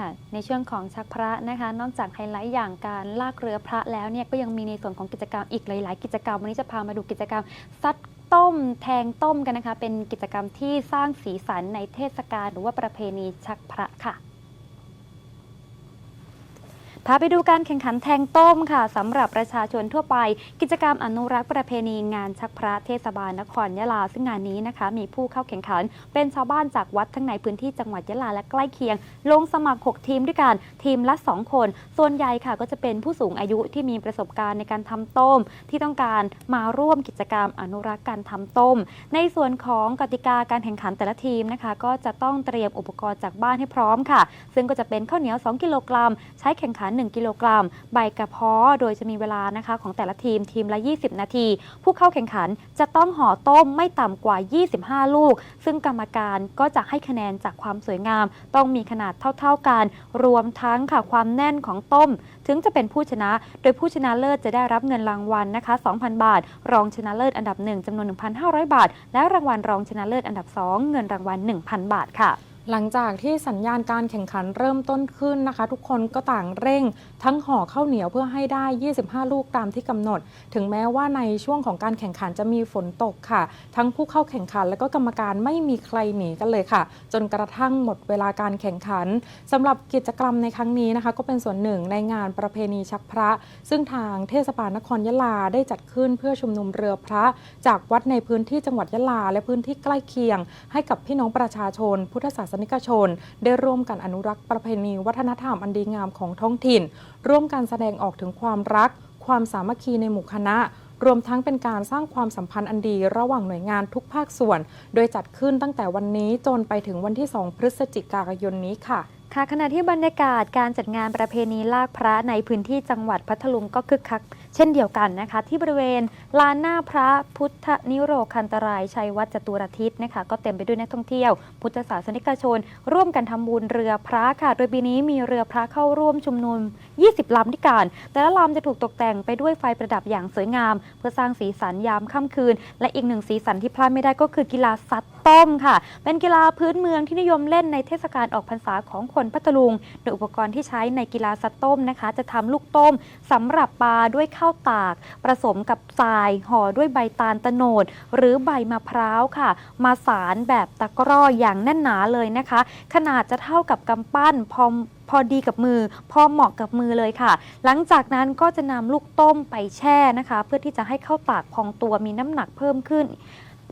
ค่ะ ในช่วงของชักพระนะคะ นอกจากไฮไลท์อย่างการลากเรือพระแล้วเนี่ยก็ยังมีในส่วนของกิจกรรมอีกหลาย ๆ กิจกรรมวันนี้จะพามาดูกิจกรรมซัดต้มแทงต้มกันนะคะ เป็นกิจกรรมที่สร้างสีสันในเทศกาลหรือว่าประเพณีชักพระค่ะ พาไปดูการแข่งขันแทงต้มค่ะสำหรับประชาชนทั่วไป กิจกรรมอนุรักษ์ประเพณีงานชักพระเทศบาลนครยะลา ซึ่งงานนี้นะคะ มีผู้เข้าแข่งขัน เป็นชาวบ้านจากวัดทั้งในพื้นที่จังหวัดยะลาและใกล้เคียง ลงสมัคร 6 ทีมด้วยกันทีมละ 2 คน ส่วนใหญ่ค่ะก็จะเป็นผู้สูงอายุที่มีประสบการณ์ในการทำต้ม ที่ต้องการมาร่วมกิจกรรมอนุรักษ์การทำต้ม ในส่วนของกติกาการแข่งขันแต่ละทีมนะคะ ก็จะต้องเตรียมอุปกรณ์จากบ้านให้พร้อมค่ะ ซึ่งก็จะเป็นข้าวเหนียว 2 กิโลกรัมใช้แข่งขัน1 กิโลกรัม ใบกระเพาะ โดยจะมีเวลานะคะของแต่ละทีมทีมละ 20 นาที ผู้เข้าแข่งขันจะต้องห่อต้มไม่ต่ำกว่า 25 ลูก ซึ่งกรรมการก็จะให้คะแนนจากความสวยงาม ต้องมีขนาดเท่า ๆกัน รวมทั้งค่ะความแน่นของต้ม ถึงจะเป็นผู้ชนะ โดยผู้ชนะเลิศจะได้รับเงินรางวัลนะคะ 2,000 บาท รองชนะเลิศอันดับ 1จำนวน 1,500 บาท และรางวัลรองชนะเลิศอันดับ 2 เงินรางวัล 1,000 บาทค่ะ หลังจากที่สัญญาณการแข่งขันเริ่มต้นขึ้นนะคะ ทุกคนก็ต่างเร่ง ทั้งห่อข้าวเหนียวเพื่อให้ได้ 25 ลูกตามที่กำหนด ถึงแม้ว่าในช่วงของการแข่งขันจะมีฝนตกค่ะ ทั้งผู้เข้าแข่งขันและก็กรรมการไม่มีใครหนีกันเลยค่ะ จนกระทั่งหมดเวลาการแข่งขันสำหรับกิจกรรมในครั้งนี้นะคะ ก็เป็นส่วนหนึ่งในงานประเพณีชักพระ ซึ่งทางเทศบาลนครยะลาได้จัดขึ้นเพื่อชุมนุมเรือพระ จากวัดในพื้นที่จังหวัดยะลา และพื้นที่ใกล้เคียง ให้กับพี่น้องประชาชน พุทธศาสนิกชน ได้ร่วมกันอนุรักษ์ประเพณีวัฒนธรรมอันดีงามของท้องถิ่น ร่วมกันแสดงออกถึงความรัก ความสามัคคีในหมู่คณะ รวมทั้งเป็นการสร้างความสัมพันธ์อันดีระหว่างหน่วยงานทุกภาคส่วน โดยจัดขึ้นตั้งแต่วันนี้จนไปถึงวันที่ 2 พฤศจิกายนนี้ค่ะค่ะขณะที่บรรยากาศการจัดงานประเพณีลากพระในพื้นที่จังหวัดพัทลุงก็คึกคัก เช่นเดียวกันนะคะ ที่บริเวณลานหน้าพระพุทธนิโรคันตรายชัยวัดจตุรทิศนะคะ ก็เต็มไปด้วยนักท่องเที่ยว พุทธศาสนิกชน ร่วมกันทำบุญเรือพระค่ะ โดยปีนี้มีเรือพระเข้าร่วมชุมนุม 20 ลำที่การแต่ละลำจะถูกตกแต่งไปด้วยไฟประดับอย่างสวยงาม เพื่อสร้างสีสันยามค่ำคืน และอีกหนึ่งสีสันที่พลาดไม่ได้ก็คือกีฬาซัดต้มค่ะ เป็นกีฬาพื้นเมืองที่นิยมเล่นในเทศกาลออกพรรษาของคนพัทลุง โดยอุปกรณ์ที่ใช้ในกีฬาซัดต้มนะคะ จะทำลูกต้มสำหรับปลาด้วยข้าวตาก ผสมกับทรายห่อด้วยใบตาลตะโนด หรือใบมะพร้าวค่ะ มาสารแบบตะกร้ออย่างแน่นหนาเลยนะคะ ขนาดจะเท่ากับกำปั้นพอพอดีกับมือ พอเหมาะกับมือเลยค่ะ หลังจากนั้นก็จะนำลูกต้มไปแช่นะคะ เพื่อที่จะให้ข้าวตากพองตัวมีน้ำหนักเพิ่มขึ้น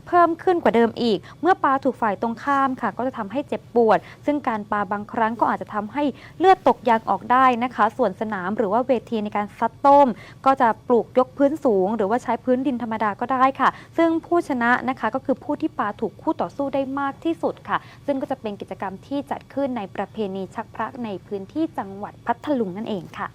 เพิ่มขึ้นกว่าเดิมอีก เมื่อปลาถูกฝ่ายตรงข้ามค่ะ ก็จะทำให้เจ็บปวด ซึ่งการปลาบางครั้งก็อาจจะทำให้เลือดตกยางออกได้นะคะ ส่วนสนามหรือว่าเวทีในการซัดต้ม ก็จะปลูกยกพื้นสูง หรือว่าใช้พื้นดินธรรมดาก็ได้ค่ะ ซึ่งผู้ชนะนะคะก็คือผู้ที่ปลาถูกคู่ต่อสู้ได้มากที่สุดค่ะ ซึ่งก็จะเป็นกิจกรรมที่จัดขึ้นในประเพณีชักพระในพื้นที่จังหวัดพัทลุงนั่นเองค่ะ